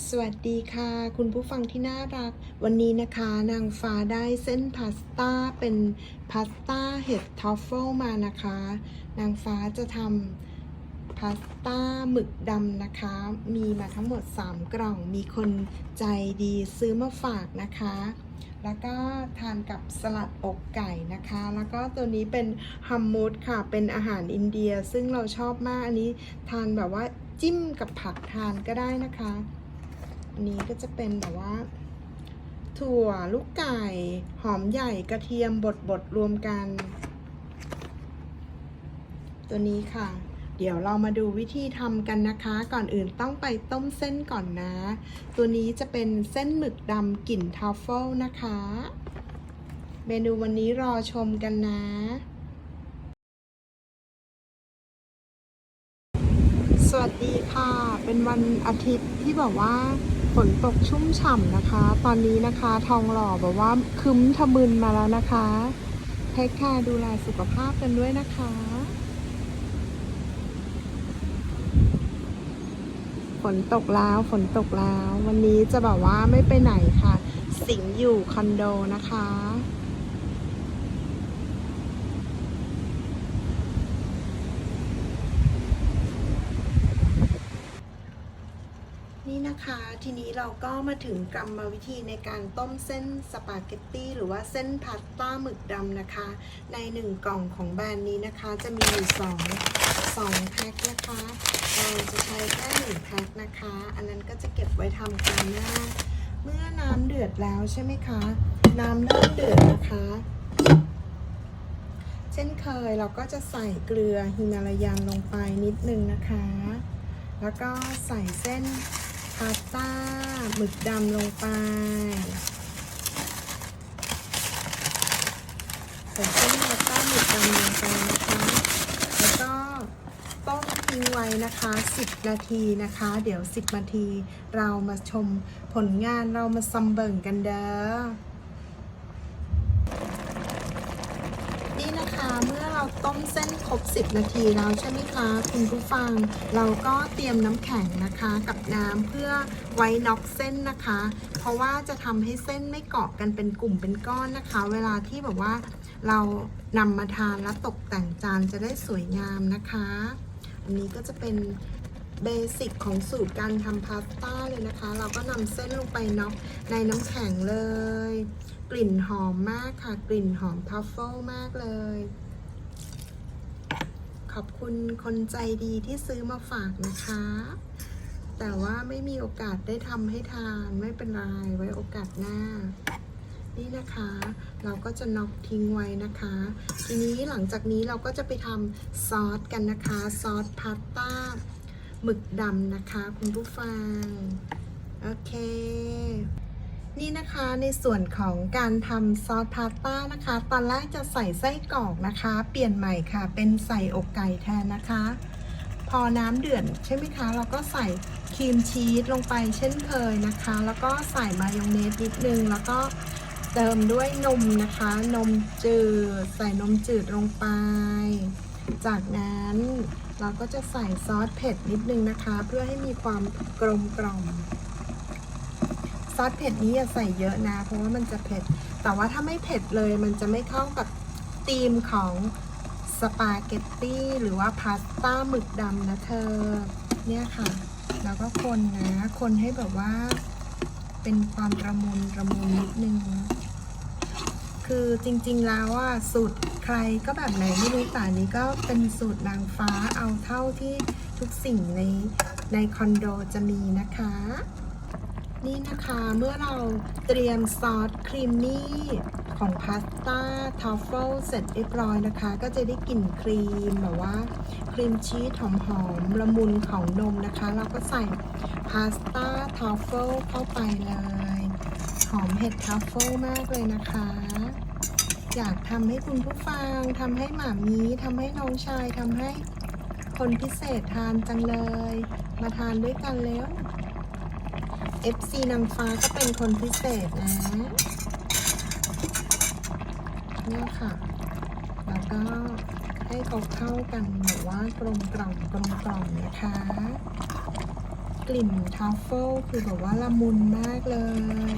สวัสดีค่ะ คุณผู้ฟังที่น่ารัก วันนี้นะคะนางฟ้าได้เส้นพาสต้าเป็นพาสต้าเห็ดทอฟเฟิลมานะคะ นางฟ้าจะทำพาสต้าหมึกดำนะคะ มีมาทั้งหมด 3 กล่องมีคนใจดีซื้อมาฝากนะคะ แล้วก็ทานกับสลัดอกไก่นะคะ แล้วก็ตัวนี้เป็นฮัมมูดค่ะ เป็นอาหารอินเดียซึ่งเราชอบมากอันนี้ทานแบบว่าจิ้มกับผักทานก็ได้นะคะ อันนี้ก็จะเป็นแบบว่า ถั่วลูกไก่ หอมใหญ่กระเทียมบดบดรวมกัน ตัวนี้ค่ะ เดี๋ยวเรามาดูวิธีทำกันนะคะ ก่อนอื่นต้องไปต้มเส้นก่อนนะ ตัวนี้จะเป็นเส้นหมึกดำกลิ่นทัฟเฟิลนะคะ เมนูวันนี้รอชมกันนะสวัสดีค่ะ เป็นวันอาทิตย์ที่แบบว่า ฝนตกชุ่มฉ่ำนะคะ ตอนนี้นะคะทองหล่อแบบว่าคึ้มทะมึนมาแล้วนะคะเทคแคร์ดูแลสุขภาพกันด้วยนะคะฝนตกแล้วฝนตกแล้ว วันนี้จะแบบว่าไม่ไปไหนค่ะ สิงอยู่คอนโดนะคะ นะคะ ทีนี้เราก็มาถึงกรรมวิธีในการต้มเส้นสปาเกตตี้หรือว่าเส้นพาสต้าหมึกดำนะคะ ในหนึ่งกล่องของแบรนด์นี้นะคะ จะมีอยู่สองสองแพ็คนะคะเราจะใช้แค่หนึ่งแพ็คนะคะ อันนั้นก็จะเก็บไว้ทำการหน้า เมื่อน้ำเดือดแล้วใช่ไหมคะ น้ำเริ่มเดือดนะคะ เช่นเคยเราก็จะใส่เกลือฮิมาลายันลงไปนิดนึงนะคะแล้วก็ใส่เส้นาสต้าหมึกดำลงไปใส่เส้นพาสต้าหมึกดำลงไปนะคะ แล้วก็ต้มทิ้งไว้นะคะ 10 นาทีนะคะ เดี๋ยว 10 นาที เรามาชมผลงานเรามาซัมเบิ่งกันเด้อ นี่นะคะ เราต้มเส้นครบ 10 นาทีแล้วใช่ไหมคะคุณผู้ฟัง เราก็เตรียมน้ำแข็งนะคะกับน้ำเพื่อไว้น็อกเส้นนะคะ เพราะว่าจะทำให้เส้นไม่เกาะกันเป็นกลุ่มเป็นก้อนนะคะ เวลาที่แบบว่าเรานำมาทานแล้วตกแต่งจานจะได้สวยงามนะคะ อันนี้ก็จะเป็นเบสิกของสูตรการทำพาสต้าเลยนะคะ เราก็นำเส้นลงไปน็อกในน้ำแข็งเลย กลิ่นหอมมากค่ะ กลิ่นหอมทัฟเฟิลมากเลย ขอบคุณคนใจดีที่ซื้อมาฝากนะคะ แต่ว่าไม่มีโอกาสได้ทำให้ทานไม่เป็นไรไว้โอกาสหน้า นี่นะคะ เราก็จะน็อกทิ้งไว้นะคะ ทีนี้หลังจากนี้เราก็จะไปทำซอสกันนะคะ ซอสพาสต้าหมึกดำนะคะ คุณผู้ฟัง โอเค นี่นะคะในส่วนของการทำซอสพาสต้านะคะ ตอนแรกจะใส่ไส้กรอกนะคะ เปลี่ยนใหม่ค่ะ เป็นใส่อกไก่แทนนะคะ พอน้ำเดือดใช่ไหมคะ เราก็ใส่ครีมชีสลงไปเช่นเคยนะคะ แล้วก็ใส่มายองเนสนิดนึง แล้วก็เติมด้วยนมนะคะ นมจืด ใส่นมจืดลงไป จากนั้นเราก็จะใส่ซอสเผ็ดนิดนึงนะคะ เพื่อให้มีความกลมกล่อม ซอสเผ็ดนี้อย่าใส่เยอะนะ เพราะว่ามันจะเผ็ด แต่ว่าถ้าไม่เผ็ดเลย มันจะไม่เข้ากับธีมของสปาเกตตี้หรือว่าพาสต้าหมึกดำนะเธอ เนี่ยค่ะ แล้วก็คนนะ คนให้แบบว่า เป็นความระมุนระมุนนิดนึง คือจริงๆแล้วอะสูตรใครก็แบบไหนไม่รู้แต่นนี้ก็เป็นสูตรนางฟ้าเอาเท่าที่ทุกสิ่งในในคอนโดจะมีนะคะ นี่นะคะเมื่อเราเตรียมซอสครีมมี่ของพาสต้าทรัฟเฟิลเสร็จเรียบร้อยนะคะ ก็จะได้กลิ่นครีมแบบว่าครีมชีสหอมๆละมุนของนมนะคะ เราก็ใส่พาสต้าทรัฟเฟิลเข้าไปเลย หอมเห็ดทรัฟเฟิลมากเลยนะคะ อยากทำให้คุณผู้ฟังทำให้หมามีทำให้น้องชายทำให้คนพิเศษทานจังเลย มาทานด้วยกันแล้ว FC นางฟ้าก็เป็นคนพิเศษนะเนี่ยค่ะ แล้วก็ให้เขาเข้ากันแบบว่ากลมกล่อมกลมกล่อมนะคะ กลิ่นทัฟเฟิลคือแบบว่าละมุนมากเลย